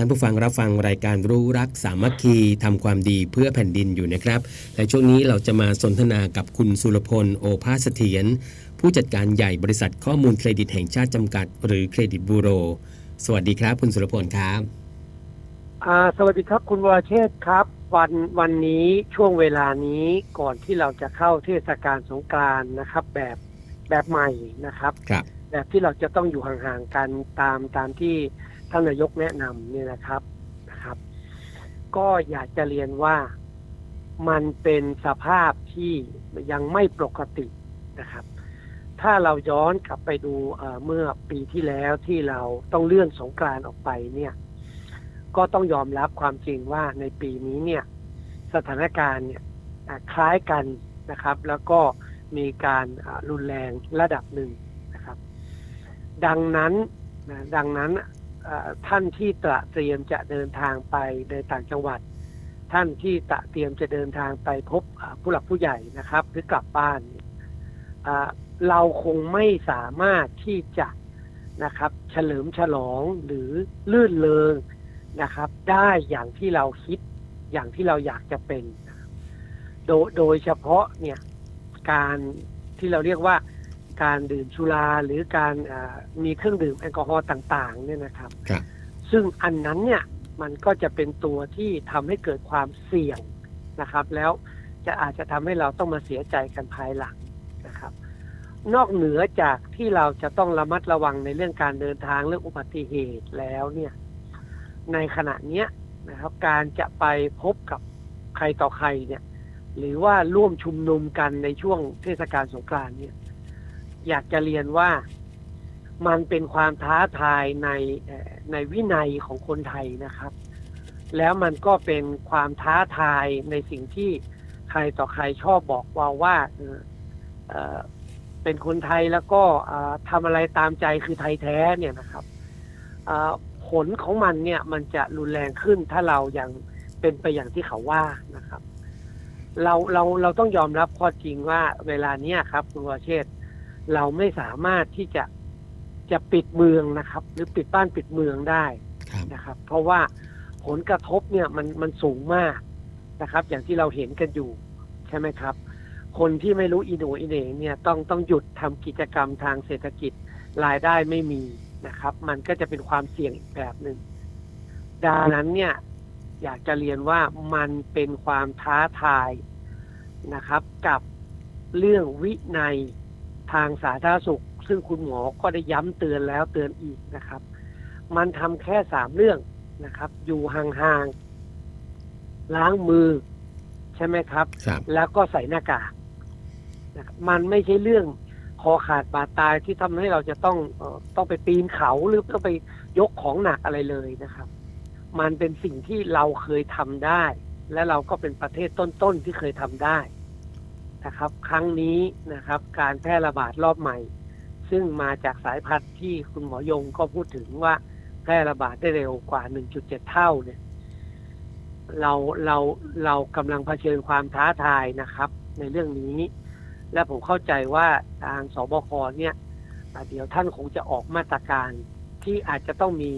ท่านผู้ฟังรับฟังรายการรู้รักสามัคคีทำความดีเพื่อแผ่นดินอยู่นะครับ และช่วงนี้เราจะมาสนทนากับคุณสุรพลโอภาสเสถียรผู้จัดการใหญ่บริษัทข้อมูลเครดิตแห่งชาติจำกัด หรือเครดิตบูโร สวัสดีครับ คุณสุรพลครับอ่าสวัสดีครับคุณวรเชษฐ์ครับ วันวันนี้ช่วงเวลานี้ก่อนที่เราจะเข้าเทศกาลสงกรานต์นะครับ แบบแบบใหม่นะครับครับแบบที่เราจะต้องอยู่ห่างๆกันตามตามที่ ท่านนายกแนะนำเนี่ยนะครับนะครับ ก็อยากจะเรียนว่ามันเป็นสภาพที่ยังไม่ปกตินะครับ ถ้าเราย้อนกลับไปดูเมื่อปีที่แล้วที่เราต้องเลื่อนสงกรานต์ออกไปเนี่ย ก็ต้องยอมรับความจริงว่าในปีนี้เนี่ย สถานการณ์เนี่ยคล้ายกันนะครับ แล้วก็มีการรุนแรงระดับหนึ่งนะครับ ดังนั้นนะดังนั้น ท่านที่ตระเตรียมจะเดินทางไปในต่างจังหวัด ท่านที่ตระเตรียมจะเดินทางไปพบผู้หลักผู้ใหญ่นะครับ หรือกลับบ้านเราคงไม่สามารถที่จะนะครับ เฉลิมฉลองหรือลื่นเลงนะครับ ได้อย่างที่เราคิดอย่างที่เราอยากจะเป็น โดยโดยเฉพาะเนี่ยการที่เราเรียกว่า การดื่มสุราหรือการอ่ามีเครื่องดื่มแอลกอฮอล์ต่างๆเนี่ยนะครับครับซึ่งอันนั้นเนี่ยมันก็จะเป็นตัวที่ทำให้เกิดความเสี่ยงนะครับ แล้วจะอาจจะทำให้เราต้องมาเสียใจกันภายหลังนะครับ นอกเหนือจากที่เราจะต้องระมัดระวังในเรื่องการเดินทางเรื่องอุบัติเหตุแล้วเนี่ย ในขณะเนี้ยนะครับ การจะไปพบกับใครต่อใครเนี่ย หรือว่าร่วมชุมนุมกันในช่วงเทศกาลสงกรานต์เนี่ย อยากจะเรียนว่ามันเป็นความท้าทายในในวินัยของคนไทยนะครับ แล้วมันก็เป็นความท้าทายในสิ่งที่ใครต่อใครชอบบอกว่าว่าเป็นคนไทยแล้วก็ทำอะไรตามใจคือไทยแท้เนี่ยนะครับผลของมันเนี่ยมันจะรุนแรงขึ้นถ้าเรายังเป็นไปอย่างที่เขาว่านะครับ เราเราเราต้องยอมรับข้อจริงว่าเวลาเนี้ยครับ คุณวเชษฐ เราไม่สามารถที่จะจะปิดเมืองนะครับ หรือปิดบ้านปิดเมืองได้ครับนะครับ เพราะว่าผลกระทบเนี่ยมันมันสูงมากนะครับ อย่างที่เราเห็นกันอยู่ใช่ไหมครับ คนที่ไม่รู้อีโหนอีเหน่เนี่ยต้องต้องหยุดทำกิจกรรมทางเศรษฐกิจรายได้ไม่มีนะครับ มันก็จะเป็นความเสี่ยงอีกแบบหนึ่งดังนั้นเนี่ยอยากจะเรียนว่ามันเป็นความท้าทายนะครับ กับเรื่องวินัย ทางสาธารณสุข ซึ่งคุณหมอก็ได้ย้ำเตือนแล้วเตือนอีกนะครับ มันทำแค่สามเรื่องนะครับ อยู่ห่างๆล้างมือ ใช่ไหมครับครับแล้วก็ใส่หน้ากากนะครับมันไม่ใช่เรื่องคอขาดบาดตายที่ทำให้เราจะต้องเออต้องไปปีนเขาหรือต้องไปยกของหนักอะไรเลยนะครับ มันเป็นสิ่งที่เราเคยทำได้ และเราก็เป็นประเทศต้นๆที่เคยทำได้ นะครับครั้งนี้นะครับการแพร่ระบาดรอบใหม่ ซึ่งมาจากสายพันธุ์ที่คุณหมอยงก็พูดถึงว่าแพร่ระบาดได้เร็วกว่า 1.7 เท่าเนี่ยเราเราเรากำลังเผชิญความท้าทายนะครับ ในเรื่องนี้ และผมเข้าใจว่าทางสบคเนี่ยเดี๋ยวท่านคงจะออกมาตรการที่อาจจะต้องมี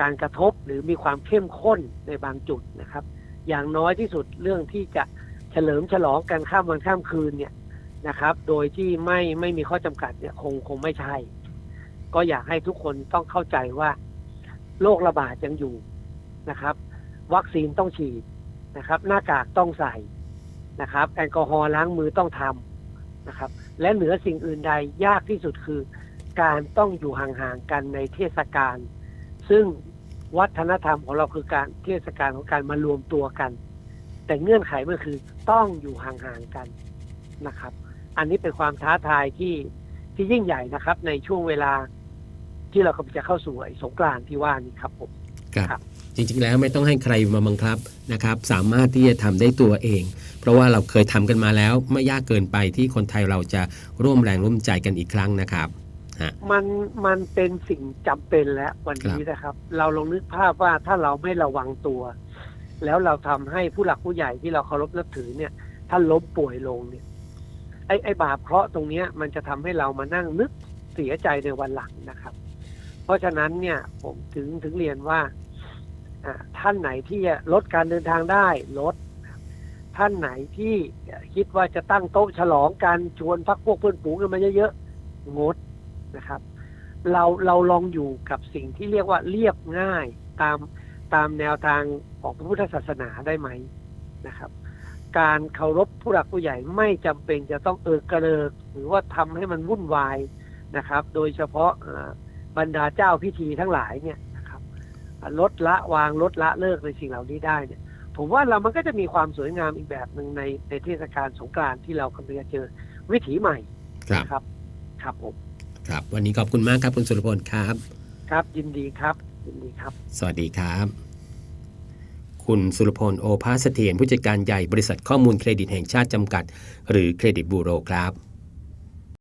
การกระทบหรือมีความเข้มข้นในบางจุดนะครับ อย่างน้อยที่สุดเรื่องที่จะ เฉลิมฉลองกันข้ามวันข้ามคืนเนี่ยนะครับ โดยที่ไม่ไม่มีข้อจำกัดเนี่ยคงคงไม่ใช่ ก็อยากให้ทุกคนต้องเข้าใจว่าโรคระบาดยังอยู่นะครับ วัคซีนต้องฉีดนะครับ หน้ากากต้องใส่นะครับ แอลกอฮอล์ล้างมือต้องทำนะครับ และเหนือสิ่งอื่นใดยากที่สุดคือ การต้องอยู่ห่างๆกันในเทศกาลซึ่งวัฒนธรรมของเราคือการเทศกาลของการมารวมตัวกัน แต่เงื่อนไขมันคือต้องอยู่ห่างๆกันนะครับ อันนี้เป็นความท้าทายที่ที่ยิ่งใหญ่นะครับ ในช่วงเวลาที่เรากำลังจะเข้าสู่ไอ้สงกรานต์ที่ว่านี้ครับผมครับครับจริงๆแล้วไม่ต้องให้ใครมาบังคับนะครับ สามารถที่จะทำได้ตัวเอง เพราะว่าเราเคยทำกันมาแล้วไม่ยากเกินไปที่คนไทยเราจะร่วมแรงร่วมใจกันอีกครั้งนะครับฮะมันมันเป็นสิ่งจำเป็นแล้ววันนี้นะครับ เราลองนึกภาพว่าถ้าเราไม่ระวังตัว แล้วเราทำให้ผู้หลักผู้ใหญ่ที่เราเคารพนับถือเนี่ย ท่านล้มป่วยลงเนี่ย ไอ้ไอ้บาปเคราะห์ตรงเนี้ย มันจะทำให้เรามานั่งนึกเสียใจในวันหลังนะครับ เพราะฉะนั้นเนี่ยผมถึงถึงเรียนว่าท่านไหนที่ลดการเดินทางได้ลด ท่านไหนที่คิดว่าจะตั้งโต๊ะฉลองกันชวนพักพวกเพื่อนฝูงกันมาเยอะๆงดนะครับ เราเราลองอยู่กับสิ่งที่เรียกว่าเรียบง่ายตาม ตามแนวทางของพระพุทธศาสนาได้ไหมนะครับ การเคารพผู้หลักผู้ใหญ่ไม่จำเป็นจะต้องเออกระเริกหรือว่าทำให้มันวุ่นวายนะครับ โดยเฉพาะเอ่อบรรดาเจ้าพิธีทั้งหลายเนี่ยนะครับลดละวางลดละเลิกในสิ่งเหล่านี้ได้เนี่ยผมว่าเรามันก็จะมีความสวยงามอีกแบบหนึ่งในในเทศกาลสงกรานต์ที่เรากำลังจะเจอวิถีใหม่ครับครับ ครับผมครับ วันนี้ขอบคุณมากครับคุณสุรพลครับ ครับยินดีครับ ยินดีครับ สวัสดีครับ คุณสุรพลโอภาสเถียรผู้จัดการใหญ่บริษัทข้อมูลเครดิตแห่งชาติจำกัด หรือเครดิตบูโรครับ